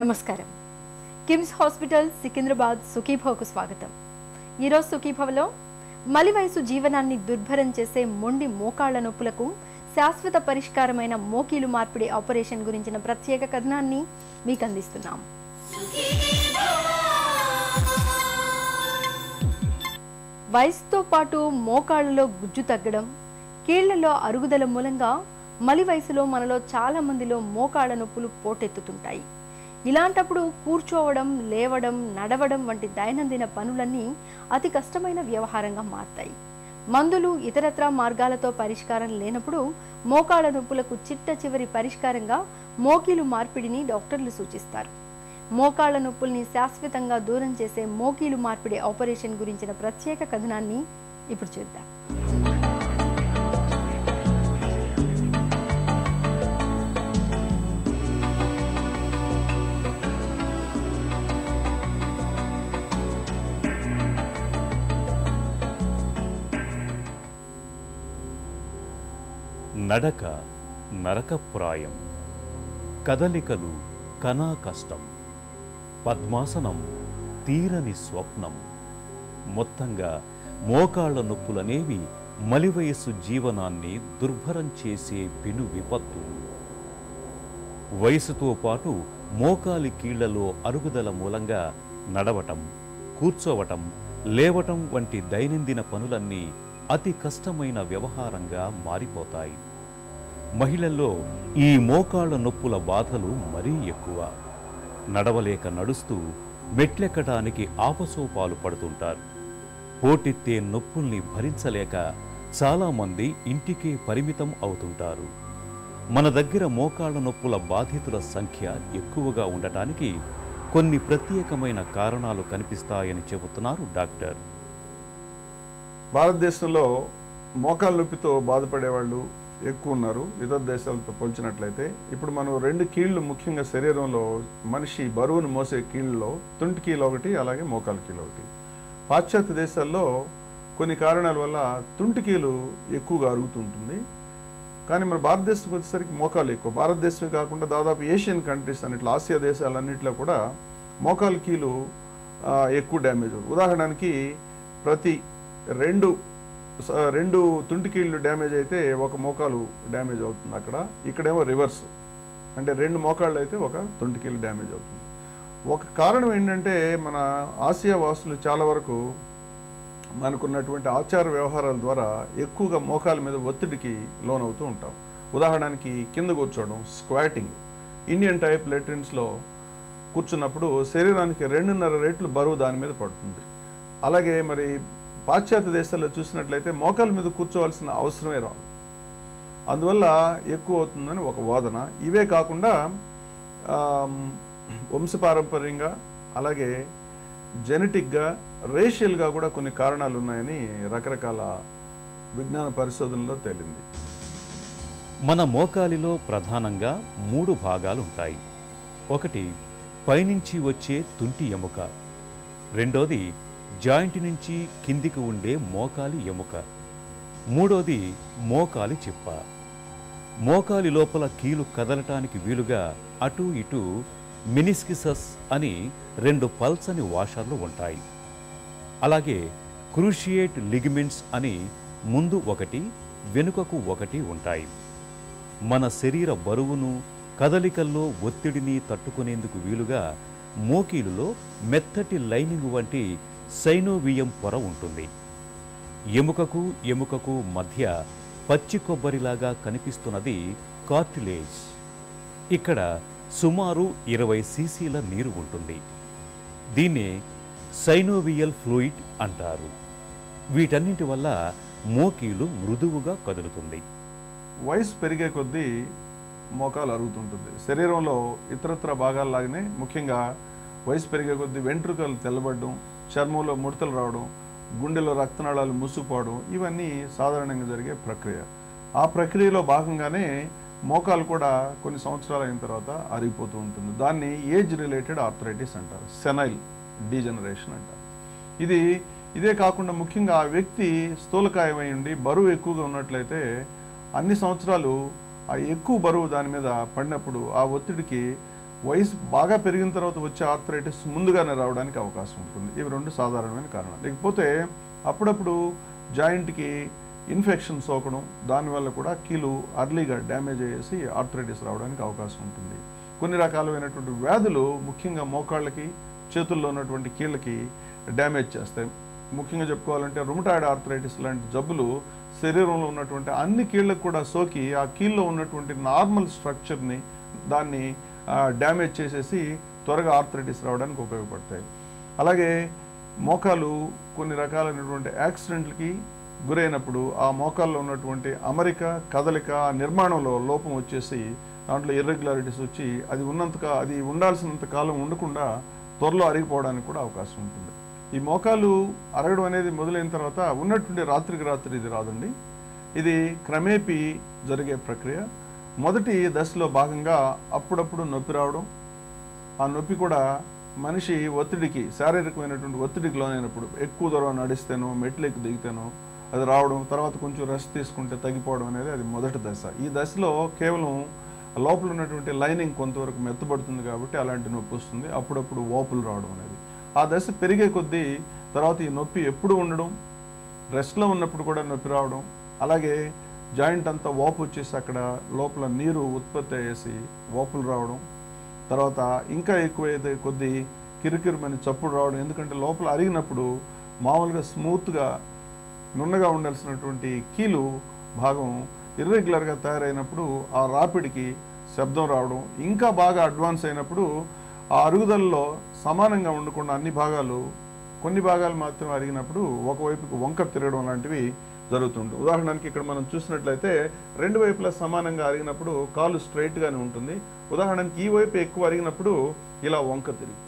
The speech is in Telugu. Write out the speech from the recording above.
నమస్కారం. కిమ్స్ హాస్పిటల్ సికింద్రాబాద్ సుఖీభవకు స్వాగతం. ఈరోజు సుఖీభవలో మలి వయసు జీవనాన్ని దుర్భరం చేసే మొండి మోకాళ్ళ నొప్పులకు శాశ్వత పరిష్కారమైన మోకీలు మార్పిడి ఆపరేషన్ గురించిన ప్రత్యేక కథనాన్ని మీకు అందిస్తున్నాం. వయసుతో పాటు మోకాళ్ళలో గుజ్జు తగ్గడం కీళ్ళలో అరుగుదల మూలంగా మలి వయసులో మనలో చాలా మందిలో మోకాళ్ళ నొప్పులు పోటెత్తుతుంటాయి. ఇలాంటప్పుడు కూర్చోవడం లేవడం నడవడం వంటి దైనందిన పనులన్నీ అతి కష్టమైన వ్యవహారంగా మారతాయి. మందులు ఇతరత్రా మార్గాలతో పరిష్కారం లేనప్పుడు మోకాళ్ళ నొప్పులకు చిట్ట చివరి పరిష్కారంగా మోకీలు మార్పిడిని డాక్టర్లు సూచిస్తారు. మోకాళ్ళ నొప్పుల్ని శాశ్వతంగా దూరం చేసే మోకీలు మార్పిడి ఆపరేషన్ గురించిన ప్రత్యేక కథనాన్ని ఇప్పుడు చూద్దాం. నడక నరకప్రాయం. కదలికలు కనా కష్టం. పద్మాసనం తీరని స్వప్నం. మొత్తంగా మోకాళ్ళ నొప్పులనేవి మలివయస్సు జీవనాన్ని దుర్భరం చేసే పెను విపత్తు. వయసుతో పాటు మోకాలి కీళ్ళలో అరుగుదల మూలంగా నడవటం కూర్చోవటం లేవటం వంటి దైనందిన పనులన్నీ అతి కష్టమైన వ్యవహారంగా మారిపోతాయి. మహిళల్లో ఈ మోకాళ్ళ నొప్పుల బాధలు మరీ ఎక్కువ. నడవలేక నడుస్తూ మెట్లెక్కడానికి ఆపసోపాలు పడుతుంటారు. పోటెత్తే నొప్పుల్ని భరించలేక చాలామంది ఇంటికే పరిమితం అవుతుంటారు. మన దగ్గర మోకాళ్ళ నొప్పుల బాధితుల సంఖ్య ఎక్కువగా ఉండటానికి కొన్ని ప్రత్యేకమైన కారణాలు కనిపిస్తాయని చెబుతున్నారు డాక్టర్. భారతదేశంలో మోకాళ్ళ నొప్పితో బాధపడేవాళ్ళు ఎక్కువ ఉన్నారు ఇతర దేశాలతో పోల్చినట్లయితే. ఇప్పుడు మనం రెండు కీళ్ళు ముఖ్యంగా శరీరంలో మనిషి బరువును మోసే కీళ్ళలో తుంటి కీలు ఒకటి అలాగే మోకాలు కీలు ఒకటి. పాశ్చాత్య దేశాల్లో కొన్ని కారణాల వల్ల తుంటి కీలు ఎక్కువగా అరుగుతుంటుంది కానీ మన భారతదేశంకి వచ్చేసరికి మోకాలు ఎక్కువ. భారతదేశమే కాకుండా దాదాపు ఏషియన్ కంట్రీస్ అన్నిట్లో ఆసియా దేశాలన్నింటిలో కూడా మోకాలు కీలు ఎక్కువ డ్యామేజ్ ఉదాహరణకి ప్రతి రెండు రెండు తుంటికీళ్ళు డ్యామేజ్ అయితే ఒక మోకాలు డ్యామేజ్ అవుతుంది అక్కడ. ఇక్కడేమో రివర్స్. అంటే రెండు మోకాళ్ళు అయితే ఒక తుంటికీళ్ళు డ్యామేజ్ అవుతుంది. ఒక కారణం ఏంటంటే మన ఆసియా వాసులు చాలా వరకు మనకున్నటువంటి ఆచార వ్యవహారాల ద్వారా ఎక్కువగా మోకాల మీద ఒత్తిడికి లోనవుతూ ఉంటాం. ఉదాహరణకి కింద కూర్చోవడం స్క్వాటింగ్ ఇండియన్ టైప్ లెట్రిన్స్లో కూర్చున్నప్పుడు శరీరానికి రెండున్నర రెట్లు బరువు దాని మీద పడుతుంది. అలాగే మరి పాశ్చాత్య దేశాల్లో చూసినట్లయితే మోకాల మీద కూర్చోవలసిన అవసరమే రాదు. అందువల్ల ఎక్కువ అవుతుందని ఒక వాదన. ఇవే కాకుండా వంశపారంపర్యంగా అలాగే జెనెటిక్గా రేషియల్గా కూడా కొన్ని కారణాలు ఉన్నాయని రకరకాల విజ్ఞాన పరిశోధనలో తేలింది. మన మోకాలిలో ప్రధానంగా మూడు భాగాలు ఉంటాయి ఒకటి పైనుంచి వచ్చే తుంటి ఎముక. రెండోది జాయింట్ నుంచి కిందికి ఉండే మోకాలి ఎముక. మూడోది మోకాలి చిప్ప. మోకాలి లోపల కీలు కదలటానికి వీలుగా అటు ఇటు మినిస్కిసస్ అని రెండు పల్సని వాషర్లు ఉంటాయి. అలాగే క్రూషియేట్ లిగమెంట్స్ అని ముందు ఒకటి వెనుకకు ఒకటి ఉంటాయి. మన శరీర బరువును కదలికల్లో ఒత్తిడిని తట్టుకునేందుకు వీలుగా మోకీలులో మెత్తటి లైనింగ్ వంటి సైనోవియం పొర ఉంటుంది. ఎముకకు ఎముకకు మధ్య పచ్చి కొబ్బరిలాగా కనిపిస్తున్నది కార్టిలేజ్. ఇక్కడ సుమారు ఇరవై సీసీల నీరు ఉంటుంది. దీన్నే సైనోవియల్ ఫ్లూయిడ్ అంటారు. వీటన్నింటి వల్ల మోకీలు మృదువుగా కదులుతుంది. వయసు పెరిగే కొద్దీ మోకాలు అరుగుతుంటుంది. శరీరంలో ఇతరత్ర భాగాల్లాగానే ముఖ్యంగా వయసు పెరిగే కొద్దీ వెంట్రుకలు తెల్లబడడం చర్మంలో ముడతలు రావడం గుండెలో రక్తనాళాలు మూసుకుపోవడం ఇవన్నీ సాధారణంగా జరిగే ప్రక్రియ. ఆ ప్రక్రియలో భాగంగానే మోకాలు కూడా కొన్ని సంవత్సరాలు అయిన తర్వాత అరిగిపోతూ ఉంటుంది. దాన్ని ఏజ్ రిలేటెడ్ ఆర్థరైటిస్ అంటారు. సెనైల్ డీజనరేషన్ అంటారు. ఇది ఇదే కాకుండా ముఖ్యంగా ఆ వ్యక్తి స్థూలకాయమై ఉండి బరువు ఎక్కువగా ఉన్నట్లయితే అన్ని సంవత్సరాలు ఆ ఎక్కువ బరువు దాని మీద పడినప్పుడు ఆ ఒత్తిడికి వయసు బాగా పెరిగిన తర్వాత వచ్చే ఆర్థరైటిస్ ముందుగానే రావడానికి అవకాశం ఉంటుంది. ఇవి రెండు సాధారణమైన కారణాలు. లేకపోతే అప్పుడప్పుడు జాయింట్కి ఇన్ఫెక్షన్ సోకడం దానివల్ల కూడా కీలు అర్లీగా డ్యామేజ్ అయ్యేసి ఆర్థరైటిస్ రావడానికి అవకాశం ఉంటుంది. కొన్ని రకాలైనటువంటి వ్యాధులు ముఖ్యంగా మోకాళ్ళకి చేతుల్లో ఉన్నటువంటి కీళ్ళకి డ్యామేజ్ చేస్తాయి. ముఖ్యంగా చెప్పుకోవాలంటే రుమటాయిడ్ ఆర్థరైటిస్ లాంటి జబ్బులు శరీరంలో ఉన్నటువంటి అన్ని కీళ్ళకు కూడా సోకి ఆ కీళ్ళలో ఉన్నటువంటి నార్మల్ స్ట్రక్చర్ని దాన్ని డ్యామేజ్ చేసేసి త్వరగా ఆర్థరైటిస్ రావడానికి ఉపయోగపడతాయి. అలాగే మోకాలు కొన్ని రకాలైనటువంటి యాక్సిడెంట్లకి గురైనప్పుడు ఆ మోకాల్లో ఉన్నటువంటి అమరిక కదలిక నిర్మాణంలో లోపం వచ్చేసి దాంట్లో ఇర్రెగ్యులారిటీస్ వచ్చి అది ఉన్నంత అది ఉండాల్సినంత కాలం ఉండకుండా త్వరలో అరిగిపోవడానికి కూడా అవకాశం ఉంటుంది. ఈ మోకాలు అరగడం అనేది మొదలైన తర్వాత ఉన్నటువంటి రాత్రికి రాత్రి ఇది రాదండి. ఇది క్రమేపీ జరిగే ప్రక్రియ. మొదటి దశలో భాగంగా అప్పుడప్పుడు నొప్పి రావడం ఆ నొప్పి కూడా మనిషి ఒత్తిడికి శారీరకమైనటువంటి ఒత్తిడికి లోనైనప్పుడు ఎక్కువ దూరం నడిస్తేనో మెట్లు ఎక్కి దిగితేనో అది రావడం తర్వాత కొంచెం రెస్ట్ తీసుకుంటే తగ్గిపోవడం అనేది అది మొదటి దశ. ఈ దశలో కేవలం లోపల ఉన్నటువంటి లైనింగ్ కొంతవరకు మెత్తబడుతుంది కాబట్టి అలాంటి నొప్పి వస్తుంది. అప్పుడప్పుడు వాపులు రావడం అనేది. ఆ దశ పెరిగే కొద్దీ తర్వాత ఈ నొప్పి ఎప్పుడు ఉండడం రెస్ట్లో ఉన్నప్పుడు కూడా నొప్పి రావడం అలాగే జాయింట్ అంతా వాపు వచ్చేసి అక్కడ లోపల నీరు ఉత్పత్తి అయ్యేసి వాపులు రావడం తర్వాత ఇంకా ఎక్కువైతే కొద్దీ కిరికిరిమని చప్పుడు రావడం ఎందుకంటే లోపల అరిగినప్పుడు మామూలుగా స్మూత్గా నున్నగా ఉండాల్సినటువంటి కీలు భాగం ఇర్రెగ్యులర్గా తయారైనప్పుడు ఆ రాపిడికి శబ్దం రావడం ఇంకా బాగా అడ్వాన్స్ అయినప్పుడు ఆ అరుగుదలలో సమానంగా ఉండకుండా అన్ని భాగాలు కొన్ని భాగాలు మాత్రం అరిగినప్పుడు ఒకవైపుకి వంక తిరగడం లాంటివి జరుగుతుంది ఉదాహరణకి ఇక్కడ మనం చూసినట్లయితే రెండు వైపులా సమానంగా అరిగినప్పుడు కాలు స్ట్రైట్గానే ఉంటుంది. ఉదాహరణకి ఈ వైపు ఎక్కువ అరిగినప్పుడు ఇలా వంక తిరిగి